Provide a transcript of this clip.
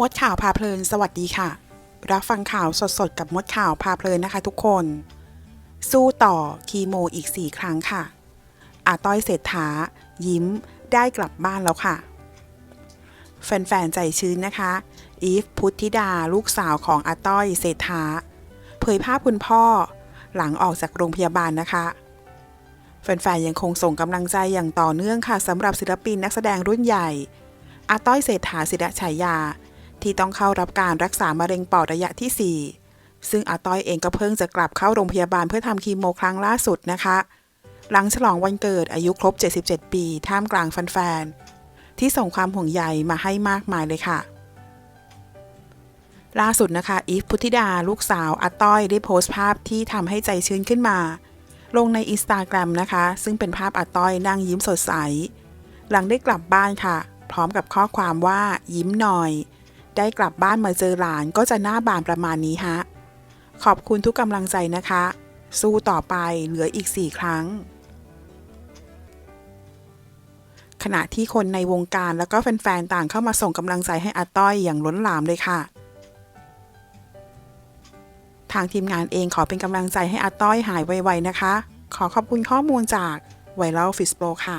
มดข่าวพาเพลิน สวัสดีค่ะ รับฟังข่าวสดๆ กับมดข่าวพาเพลินนะคะทุกคน สู้ต่อคีโมอีก 4 ครั้งค่ะ อาต้อยเศรษฐา ยิ้มได้กลับบ้านแล้วค่ะ แฟนๆ ใจชื้นนะคะ อีฟพุทธิดาลูกสาวของอาต้อยเศรษฐา เผยภาพคุณพ่อหลังออกจากโรงพยาบาลนะคะ แฟนๆ ยังคงส่งกำลังใจอย่างต่อเนื่องค่ะสำหรับศิลปินนักแสดงรุ่นใหญ่อาต้อยเศรษฐาศิระฉายา ที่ต้องเข้ารับการรักษามะเร็งปอดระยะที่ 4 ซึ่งอาต้อยเองก็เพิ่งจะกลับเข้าโรงพยาบาลเพื่อทำคีโมครั้งล่าสุดนะคะ หลังฉลองวันเกิดอายุครบ 77 ปี ท่ามกลางแฟนๆที่ส่งความห่วงใยมาให้มากมายเลยค่ะ ล่าสุดนะคะอีฟพุทธิดาลูกสาวอาต้อยได้โพสต์ภาพที่ทำให้ใจชื้นขึ้นมา ลงในอินสตาแกรมนะคะ ซึ่งเป็นภาพอาต้อยนั่งยิ้มสดใส หลังได้กลับบ้านค่ะพร้อมกับข้อความว่ายิ้มหน่อย ได้กลับบ้านมาเจอหลานก็จะหน้าบานประมาณนี้ฮะ ขอบคุณทุกกำลังใจนะคะ สู้ต่อไปเหลืออีก 4 ครั้ง ขณะที่คนในวงการแล้วก็แฟนๆ ต่างเข้ามาส่งกำลังใจให้อาต้อยอย่างล้นหลามเลยค่ะ ทางทีมงานเองขอเป็นกำลังใจให้อาต้อยหายไวๆนะคะ ขอขอบคุณข้อมูลจากไวรัลฟิสโปค่ะ